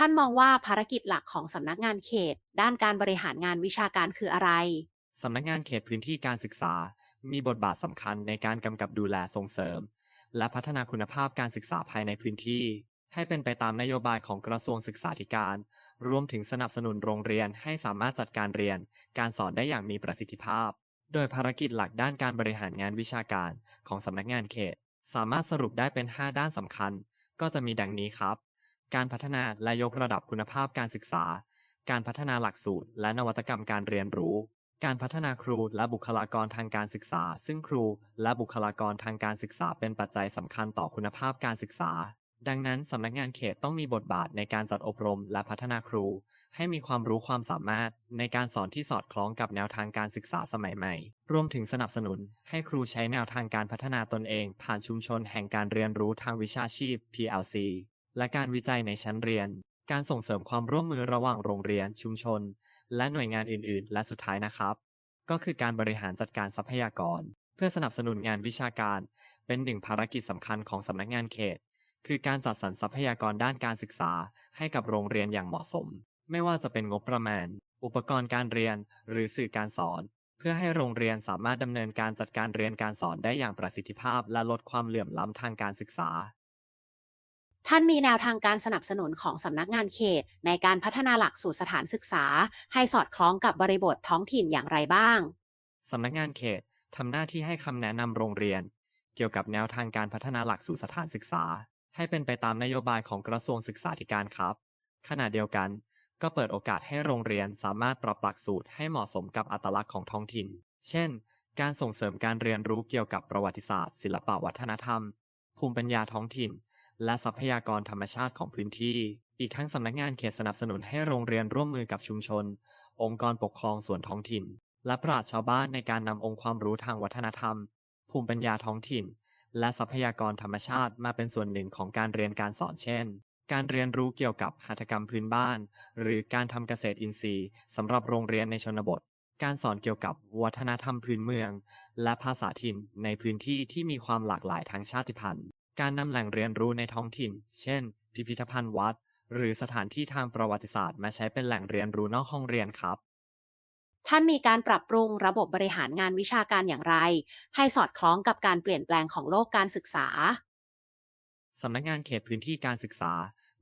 ท่านมองว่าภารกิจหลักของสำนักงานเขต ด้านการบริหารงานวิชาการคืออะไร สำนักงานเขตพื้นที่การศึกษา มีบทบาทสำคัญในการกำกับดูแลส่งเสริม และพัฒนาคุณภาพการศึกษาภายในพื้นที่ ให้เป็นไปตามนโยบายของกระทรวงศึกษาธิการ รวมถึงสนับสนุนโรงเรียนให้สามารถจัดการเรียน การสอนได้อย่างมีประสิทธิภาพ โดยภารกิจหลักด้านการบริหารงานวิชาการของสำนักงานเขต สามารถสรุปได้เป็น 5 ด้านสำคัญ ก็จะมีดังนี้ครับ การพัฒนาและยกระดับคุณภาพการศึกษา การพัฒนาหลักสูตร และนวัตกรรมการเรียนรู้ การพัฒนาครูและบุคลากรทางการศึกษา ซึ่งครูและบุคลากรทางการศึกษาเป็นปัจจัยสำคัญต่อคุณภาพการศึกษา ดังนั้นสำนักงานเขตต้องมีบทบาทในการจัดอบรมและพัฒนาครู ให้มีความรู้ความสามารถในการสอนที่สอดคล้องกับแนวทางการศึกษาสมัยใหม่ รวมถึงสนับสนุน ให้ครูใช้แนวทางการพัฒนาตนเอง ผ่านชุมชนแห่งการเรียนรู้ทางวิชาชีพ PLC และการวิจัยในชั้นเรียน การส่งเสริมความร่วมมือระหว่างโรงเรียนชุมชน และหน่วยงานอื่น ๆ และสุดท้ายนะครับ ก็คือการบริหารจัดการทรัพยากร เพื่อสนับสนุนงานวิชาการ เป็นหนึ่งภารกิจสำคัญของสำนักงานเขต คือการจัดสรรทรัพยากรด้านการศึกษา ให้กับโรงเรียนอย่างเหมาะสม ไม่ว่าจะเป็นงบประมาณ อุปกรณ์การเรียน หรือสื่อการสอนเพื่อให้โรงเรียนสามารถดำเนินการจัดการเรียนการสอนได้อย่างประสิทธิภาพ และลดความเหลื่อมล้ำทางการศึกษา ท่านมีแนวทางการสนับสนุนของสำนักงานเขต ในการพัฒนาหลักสูตรสถานศึกษา ให้สอดคล้องกับบริบทท้องถิ่นอย่างไรบ้างสำนักงานเขตทำหน้าที่ให้คำแนะนำโรงเรียน เกี่ยวกับแนวทางการพัฒนาหลักสูตรสถานศึกษา ให้เป็นไปตามนโยบายของกระทรวงศึกษาธิการครับ ขณะเดียวกัน ก็เปิดโอกาสให้โรงเรียนสามารถปรับหลักสูตรให้เหมาะสมกับอัตลักษณ์ของท้องถิ่น เช่น การส่งเสริมการเรียนรู้เกี่ยวกับประวัติศาสตร์ ศิลปวัฒนธรรม ภูมิปัญญาท้องถิ่น และทรัพยากรธรรมชาติของพื้นที่ อีกทั้งสำนักงานเขตสนับสนุนให้โรงเรียนร่วมมือกับชุมชน องค์กรปกครองส่วนท้องถิ่น และปราชญ์ชาวบ้านในการนำองค์ความรู้ทางวัฒนธรรม ภูมิปัญญาท้องถิ่น และทรัพยากรธรรมชาติมาเป็นส่วนหนึ่งของการเรียนการสอนเช่น การเรียนรู้เกี่ยวกับหัตถกรรมพื้นบ้าน หรือการทำเกษตรอินทรีย์สำหรับโรงเรียนในชนบทการสอนเกี่ยวกับวัฒนธรรมพื้นเมือง และภาษาถิ่นในพื้นที่ที่มีความหลากหลายทางชาติพันธุ์ การนำแหล่งเรียนรู้ในท้องถิ่น เช่น พิพิธภัณฑ์วัด หรือสถานที่ทางประวัติศาสตร์มาใช้เป็นแหล่งเรียนรู้นอกห้องเรียนครับ ท่านมีการปรับปรุงระบบบริหารงานวิชาการอย่างไร ให้สอดคล้องกับการเปลี่ยนแปลงของโลกการศึกษาสำนักงานเขตพื้นที่การศึกษา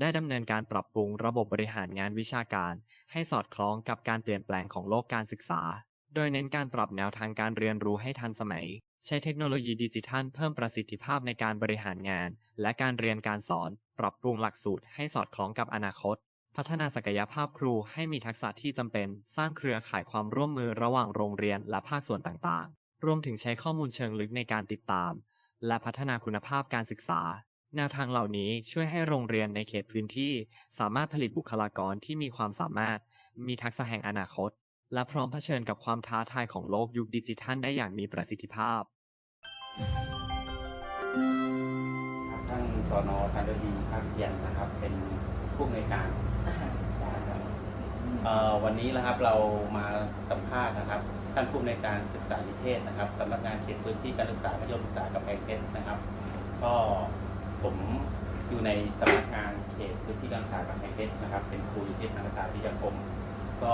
ได้ดำเนินการปรับปรุงระบบบริหารงานวิชาการ ให้สอดคล้องกับการเปลี่ยนแปลงของโลกการศึกษา โดยเน้นการปรับแนวทางการเรียนรู้ให้ทันสมัย ใช้เทคโนโลยีดิจิทัลเพิ่มประสิทธิภาพในการบริหารงาน และการเรียนการสอน ปรับปรุงหลักสูตรให้สอดคล้องกับอนาคต พัฒนาศักยภาพครูให้มีทักษะที่จำเป็น สร้างเครือข่ายความร่วมมือระหว่างโรงเรียนและภาคส่วนต่างๆ รวมถึงใช้ข้อมูลเชิงลึกในการติดตาม และพัฒนาคุณภาพการศึกษา แนวทางเหล่านี้ช่วยให้โรงเรียนในเขตพื้นที่ สามารถผลิตบุคลากรที่มีความสามารถ มีทักษะแห่งอนาคต และพร้อมเผชิญกับความท้าทายของโลกยุคดิจิทัลได้อย่างมีประสิทธิภาพครับท่านสนธันดีภาคเพียรนะครับ เป็นผู้อำนวยการนะครับเอ่อวันนี้นะครับเรามาสัมภาษณ์นะครับ ท่านผู้อำนวยการศึกษานิเทศนะครับสำนักงานเขตพื้นที่การศึกษามัธยมศึกษากำแพงเพชรนะครับ ก็ผมอยู่ในสำนักงานเขตพื้นที่การศึกษากำแพงเพชรนะครับ เป็นครูอยู่ที่ธนาคารพิทยาคมก็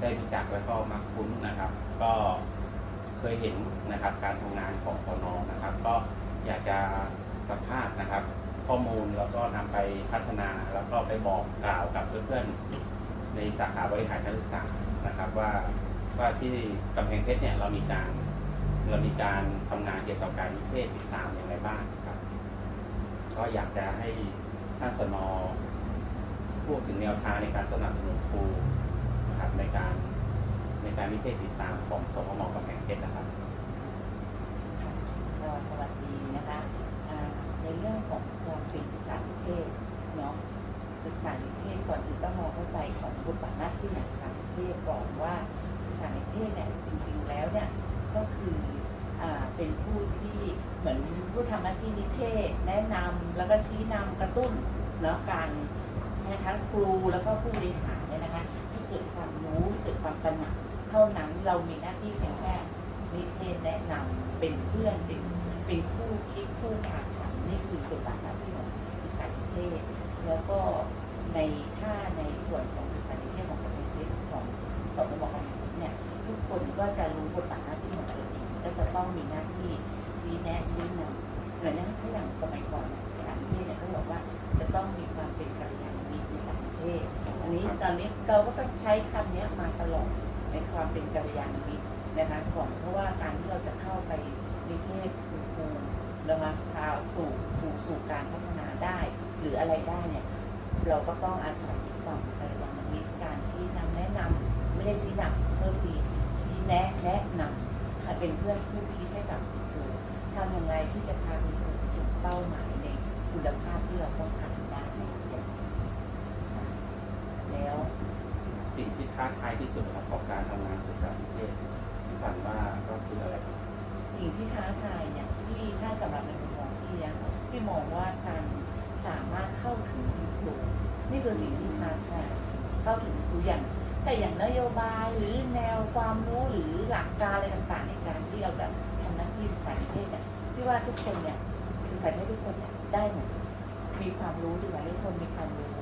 ได้รู้จักแล้วก็มาคุ้นนะครับ ก็เคยเห็นนะครับการทำงานของสนนะครับ ก็อยากจะสัมภาษณ์นะครับ ข้อมูลแล้วก็นำไปพัฒนาแล้วก็ไปบอกกล่าวกับเพื่อนๆในสาขาบริหารการศึกษานะครับ ว่าว่าที่กำแพงเพชรเนี่ยเรามีการเรามีการทำงานเกี่ยวกับการวิเทศติดตามอย่างไรบ้างครับ ก็อยากจะให้ท่านสนพูดถึงแนวทางในการสนับสนุนครู นะครับในการในการวิเทศติดตามของสมมกำแพงเพชรนะครับ ก็สวัสดีนะคะอ่าในเรื่องของความเป็นศึกษานิเทศเนาะศึกษานิเทศก่อนอื่นต้องมองเข้าใจของบทบาทหน้าที่ของศึกษานิเทศก่อนว่าศึกษานิเทศเนี่ยจริง ๆ แล้วเนี่ยก็คืออ่าเป็นผู้ที่เหมือนผู้ทำหน้าที่นิเทศ แนะนำแล้วก็ชี้นำกระตุ้นเนาะการนะคะครูแล้วก็ผู้บริหาร กิดความรู้เกิดความตระหนักเท่านั้นเรามีหน้าที่เพียงแค่นิเทศแนะนำเป็นเพื่อนเป็นเป็นคู่คิดคู่พาทำนี่คือบทบาทหน้าที่ของศึกษานิเทศ แล้วก็ในถ้าในส่วนของศึกษานิเทศของประเทศของสมบของเนี่ยทุกคนก็จะรู้บทบาทหน้าที่ของตัวเองก็จะต้องมีหน้าที่ชี้แนะชี้นำเหมือนอย่างถ้าอย่างสมัยก่อนศึกษานิเทศเนี่ยก็บอกว่าจะต้องมีความเป็นกัลยาณมิตรในต่างประเทศ อันนี้ตอนนี้เราก็ต้องใช้คำเนี้ยมาตลอดในความเป็นกัลยาณมิตรนะคะก่อนเพราะว่าการที่เราจะเข้าไปนิเทศคุณครูนะคะพาสู่สู่สู่การพัฒนาได้ หรืออะไรได้เนี่ยเราก็ต้องอาศัยความกัลยาณมิตรการชี้นำแนะนำไม่ได้ชี้นำเพิ่มทีชี้แนะแนะนำค่ะเป็นเพื่อนคู่คิดให้กับคุณครูทำอย่างไรที่จะพาคุณครูสู่เป้าหมายในคุณภาพที่เราต้องการได้ แล้วสิ่งที่ท้าทายที่สุดนะครับของการทำงานศึกษานิเทศที่ฝันว่าก็คืออะไรครับสิ่งที่ท้าทายเนี่ยที่ถ้าสำหรับในมุมมองพี่นะพี่มองว่าการสามารถเข้าถึงคุณครูนี่คือสิ่งที่ท้าทายเข้าถึงครูอย่างแต่อย่างนโยบายหรือแนวความรู้หรือหลักการอะไรต่างๆในการที่เราจะทำหน้าที่ศึกษานิเทศเนี่ยพี่ว่าทุกคนเนี่ยศึกษานิเทศทุกคนเนี่ยได้หมดมีความรู้ศึกษานิเทศทุกคนมีความรู้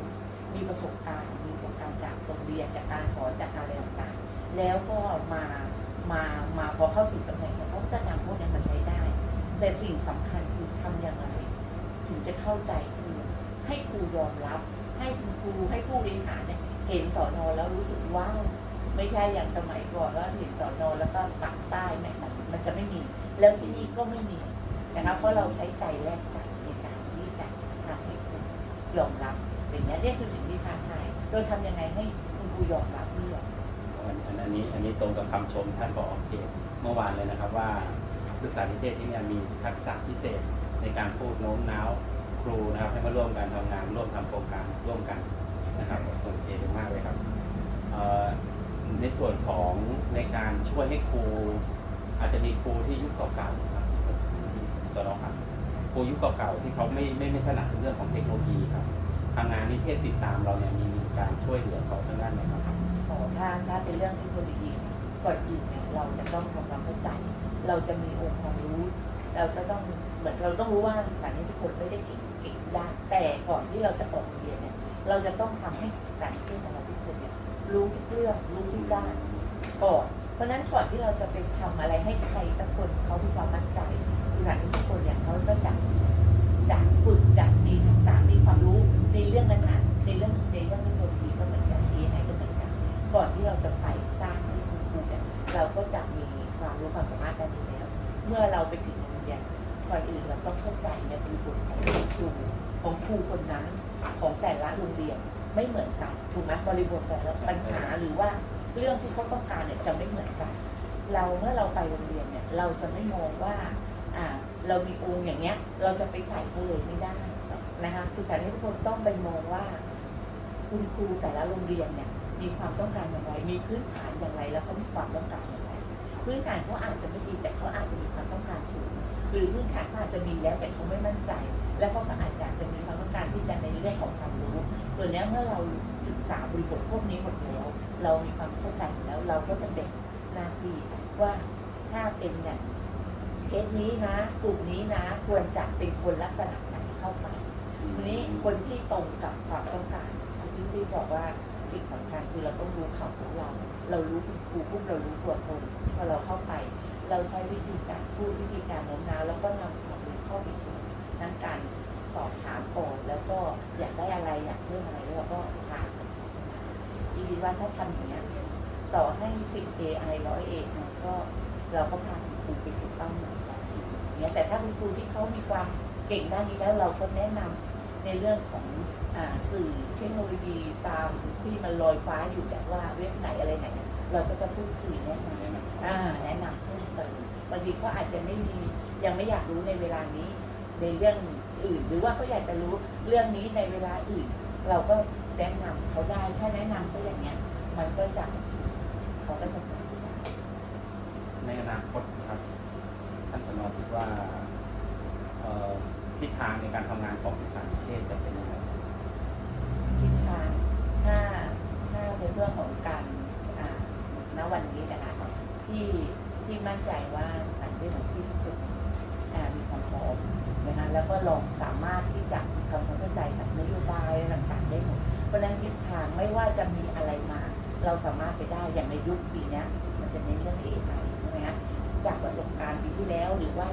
มีประสบการณ์มีประสบการณ์จากโรงเรียนจากการสอนจากการอะไรต่างๆแล้วก็มามามาพอเข้าสู่ตำแหน่งเนี่ยเขาก็จะนำพวกนี้มาใช้ได้ แต่สิ่งสำคัญคือทำอย่างไร ถึงจะเข้าใจครูให้ครูยอมรับ ให้คุณครูให้ผู้บริหารเนี่ยเห็นสอนอแล้วรู้สึกว้าวไม่ใช่อย่างสมัยก่อนว่าเห็นสอนอแล้วก็ปักใต้แม่มมันจะไม่มี แล้วที่นี่ก็ไม่มีนะคะเพราะเราใช้ใจแลกใจในการที่จะทำให้คุณยอมรับ เป็นเนี้ยเนี่ยคือสิ่งที่ท้าทายโดยทำยังไงให้คุณครูยอมรับนี่แหละอันอันนี้อันนี้ตรงกับคำชมท่านผอเขตเมื่อวานเลยนะครับว่าศึกษานิเทศที่นี่มีทักษะพิเศษในการพูดโน้มน้าวครูนะครับให้มาร่วมกันทำงานร่วมทำโครงการร่วมกันนะครับโอเคมากเลยครับในส่วนของในการช่วยให้ครู อาจจะมีครูที่ยุคเก่าๆครับตัวเราครับครูยุคเก่าๆที่เขาไม่ไม่ไม่ถนัดในเรื่องของเทคโนโลยีครับ ทางงานนิเทศติดตามเราเนี่ยมีการช่วยเหลือเขาทางด้านไหนครับขอถ้าถ้าเป็นเรื่องเทคโนโลยีก่อนอื่นเนี่ยเราจะต้องทำความเข้าใจ เราจะมีองค์ความรู้ เราจะต้องเหมือนเราต้องรู้ว่าศึกษานิเทศทุกคนไม่ได้เก่งเก่งด้านแต่ก่อนที่เราจะออกเรียนเนี่ยเราจะต้องทำให้ศึกษานิเทศของเราทุกคนเนี่ยรู้ทุกเรื่องรู้ทุกด้านก่อนเพราะนั้นก่อนที่เราจะไปทำอะไรให้ใครสักคนเขามีความมั่นใจศึกษานิเทศทุกคนเนี่ยเขาก็จะจะฝึกจะมีทักษะมีความรู้ ในเรื่องนั้นๆในเรื่องในเรื่องเทคโนโลยีก็เหมือนกันทีไหนก็เหมือนกันก่อนที่เราจะไปสร้างให้คุณครูเนี่ยเราก็จะมีความรู้ความสามารถด้านนี้แล้วเมื่อเราไปถึงโรงเรียนก่อนอื่นเราต้องเข้าใจในบริบทของครูของครูคนนั้นของแต่ละโรงเรียนไม่เหมือนกันถูกไหมบริบทแต่ละปัญหาหรือว่าเรื่องที่เขาต้องการเนี่ยจะไม่เหมือนกัน เราเมื่อเราไปโรงเรียนเนี่ยเราจะไม่มองว่าอ่าเรามีองค์อย่างเงี้ย เราจะไปใส่เขาเลยไม่ได้ นะคะศึกษาให้ทุกคนต้องไปมองว่า คุณครูแต่ละโรงเรียนเนี่ย มีความต้องการอย่างไร มีพื้นฐานอย่างไร แล้วเขามีความต้องการอย่างไร พื้นฐานเขาอาจจะไม่ดีแต่เขาอาจจะมีความต้องการสูง หรือพื้นฐานเขาอาจจะมีแล้วแต่เขาไม่มั่นใจ แล้วเขาก็อาจจะมีความต้องการที่จะในเรื่องของความรู้ ตัวนี้เมื่อเราศึกษาบริบทพวกนี้หมดแล้ว เรามีความเข้าใจแล้วเราก็จะเป็นหน้าที่ว่าถ้าเป็นเนี่ยเคสนี้นะ กลุ่มนี้นะ ควรจะเป็นคนลักษณะไหนเข้าไป ทีนี้คนที่ตรงกับความต้องการที่ที่บอกว่าสิ่งสำคัญคือเราต้องรู้เขาของเรา เรารู้คุณครูปุ๊บเรารู้ตัวตนพอเราเข้าไป เราใช้วิธีการพูดวิธีการโน้มน้าวแล้วก็นำความรู้เข้าไปสู่ทั้งการสอบถามก่อนแล้วก็อยากได้อะไรอยากเพิ่มอะไรแล้วเราก็พากันพัฒนาอีดีว่าถ้าทำอย่างนี้ต่อให้สิบ AI ร้อยเอกมันก็เราก็พาคุณครูไปสู่เป้าหมายได้อย่างเงี้ยแต่ถ้าคุณครูที่เขามีความเก่งด้านนี้แล้วเราก็แนะนำ ในเรื่องของอสื่อเทคโนโลยีตามที่มันลอยฟ้าอยู่แบบว่าเว็บไหนอะไรไหนเราก็จะพูดคุยแนะนำแนะนำเพิ่มเติมบางทีเขาอาจจะไม่มียังไม่อยากรู้ในเวลานี้ในเรื่องอื่น หรือว่าเขาอยากจะรู้เรื่องนี้ในเวลาอื่น เราก็แนะนำเขาได้ถ้าแนะนำเขาอย่างเงี้ย มันก็จะเขาก็จะในอนาคตครับท่านสนอคิดว่า ทิศทางในการทำงานของศึกษานิเทศจะเป็นยังไงทิศทางถ้าถ้าเป็นเรื่องของการณวันนี้นะคะที่ที่มั่นใจว่าสังเกตของที่ทุกคนอ่มีความพร้อมนะคะแล้วก็ลองสามารถที่จะทำความเข้าใจกับนโยบายต่างๆได้หมดราะฉะนั้นทิศทางไม่ว่าจะมีอะไรมา เราสามารถไปได้อย่างในยุคปีนี้มันจะเน้นเรื่อง AI ใช่ไหมฮะจากประสบการณ์ปีที่แล้วหรือว่า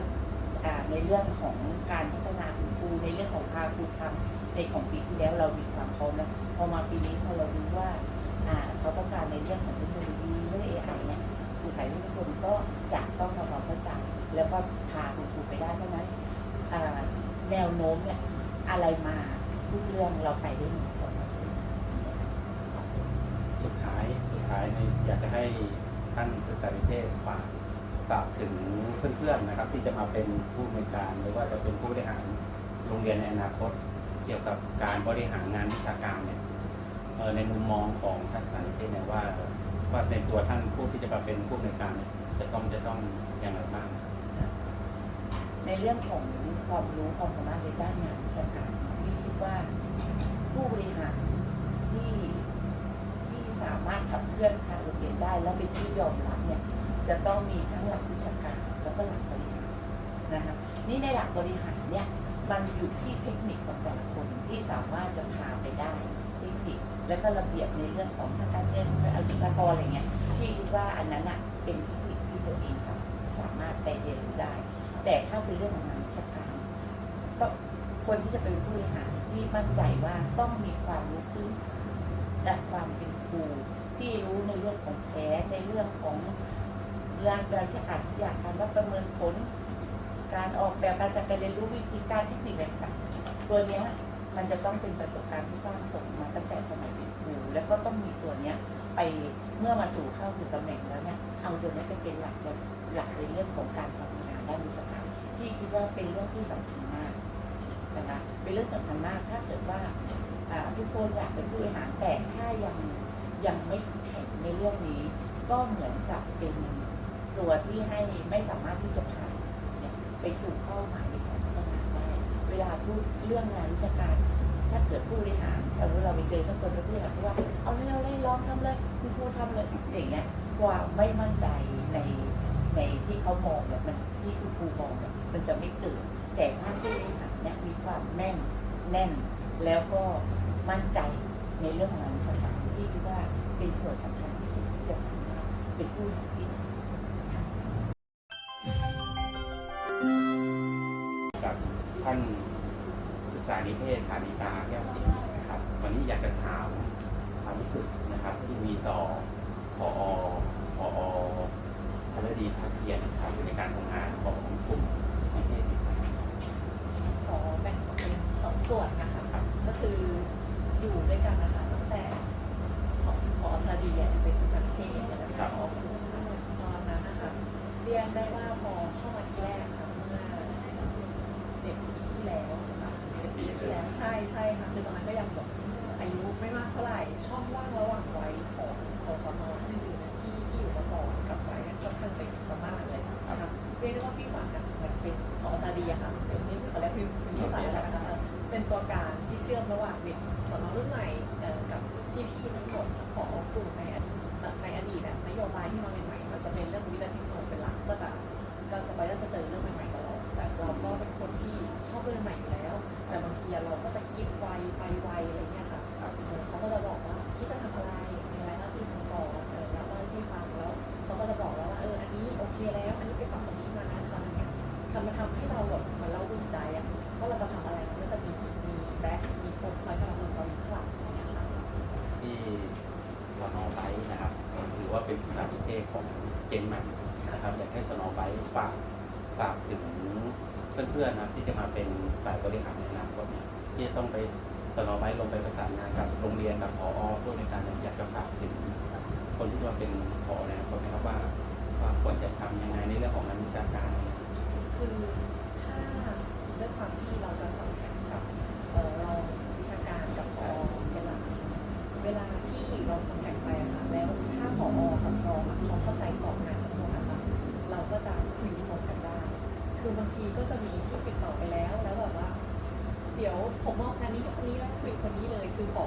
ในเรื่องของการพัฒนาคุณครูในเรื่องของพาครูทำในของปีที่แล้วเรามีความพร้อมแล้วพอมาปีนี้พอเรารู้ว่าเขาต้องการในเรื่องของเทคโนโลยีเรื่อง AI เนี่ยครูสายทุกคนก็จะต้องทำความเข้าใจแล้วก็พาคุณครูไปได้เพราะฉะนั้นแนวโน้มเนี่ยอะไรมาทุกเรื่องเราไปได้หมดสุดท้ายสุดท้ายอยากจะให้ท่านศึกษาวิเทศฝากฝาก เพื่อนๆนะครับ ที่จะมาเป็นผู้อำนการหรือว่าจะเป็นผู้บริหารโรงเรียนในอนาคต เกี่ยวกับการบริหารงานวิชาการเนี่ยในมุมมองของท่านศึกษาวิเทศเนี่ยว่าว่าในตัวท่านผู้ที่จะมาเป็นผู้อำนการเนี่ยจะต้องจะต้องอย่างไรบ้างในเรื่องของความรู้ความสามารถในด้านงานวิชาการพี่คิดว่าผู้บริหารที่ที่สามารถขับเคลื่อนทางโรงเรียนได้ และเป็นที่ยอมรับเนี่ยจะต้องมีทั้งหลักวิชาการ แล้วก็หลักบริหารนะคะนี่ในหลักบริหารเนี่ยมันอยู่ที่เทคนิคของแต่ละคนที่สามารถจะพาไปได้เทคนิคแล้วก็ระเบียบในเรื่องของทางการเงินอาชีพกรอะไรเงี้ยที่คิดว่าอันนั้นอะเป็นเทคนิคที่ตัวเองครับสามารถไปเรียนรู้ได้ แต่ถ้าเป็นเรื่องของงานชาการต้องคนที่จะเป็นผู้บริหารที่มั่นใจว่าต้องมีความรู้พื้นและความเป็นครูที่รู้ในเรื่องของแผนในเรื่องของ งานวิชาการทุกอย่างการว่าประเมินผล การออกแบบการจัดการเรียนรู้วิธีการเทคนิคต่างๆตัวเนี้ยมันจะต้องเป็นประสบการณ์ที่สร้างสมมาตั้งแต่สมัยเป็นครูแล้วก็ต้องมีตัวเนี้ยไปเมื่อมาสู่เข้าถึงตำแหน่งแล้วเนี่ยเอาตัวนี้ไปเป็นหลักเลยหลักในเรื่องของการทำงานด้านวิชาการพี่คิดว่าเป็นเรื่องที่สำคัญมากนะคะเป็นเรื่องสำคัญมากถ้าเกิดว่าอ่าทุกคนอยากเป็นผู้บริหารแต่ถ้ายังยังไม่แข็งในเรื่องนี้ ก็เหมือนกับเป็น ตัวที่ให้ไม่สามารถที่จะพานไปสู่เป้าหมายในการพัฒนาได้ เวลาพูดเรื่องงานวิชาการ ถ้าเกิดผู้บริหารสมมติเราไปเจอสักคนเป็นผู้บริหารว่า เอาเร็วเลยลองทำเลยคุณครูทำเลยอย่างเงี้ยความไม่มั่นใจในในที่เขามองเนี่ยมันที่คุณครูมองเนี่ยมันจะไม่เกิดแต่ถ้าผู้บริหารเนี่ยมีความแน่นแน่น แล้วก็มั่นใจในเรื่องของงานวิชาการที่คิดว่าเป็นส่วนสำคัญที่สุดที่จะสามารถเป็นผู้บริหารานิตาแก้วศรีนะครับ วันนี้อยากจะถามความรู้สึกนะครับ ที่มีต่อพอพอธนดีพักเพียรครับในการทำงานของกลุ่มนิเทศนี้ครับขอแบ่งออกเป็นสองส่วนนะคะก็คืออยู่ด้วยกันนะคะตั้งแต่ของสุพอทาดีเนี่ยเป็นศึกษาเทศนะคะออกตอนนั้นนะคะเรียนได้ว่าพอเข้า เชื่อมระหว่างเด็กสอนอรุ่นใหม่กับพี่ๆทั้งหมด ที่จะต้องไปตลอไว้ลงไปประสานงานกับโรงเรียนกับพอผู้ในวยการอยากจะฝากถึงคนที่จะมาเป็นพอในอนาคตนะครับว่าว่าควรจะทำยังไงในเรื่องของงานวิชาการ คือถ้าด้วยความที่เราจะสัมผัสกับเอ่อเราวิชาการกับพอเป็นหลักเวลาที่เราคอนแทคไปอะค่ะแล้วถ้าพอกับพออะเขาเข้าใจกรอบงานทั้งหมดอะค่ะเราก็จะคุยตรงกันได้ คือบางทีก็จะมีที่ติดต่อไปแล้วแล้วแบบว่า เดี๋ยวผมมอบงานนี้คนนี้แล้วคุยคนนี้เลยคือพอ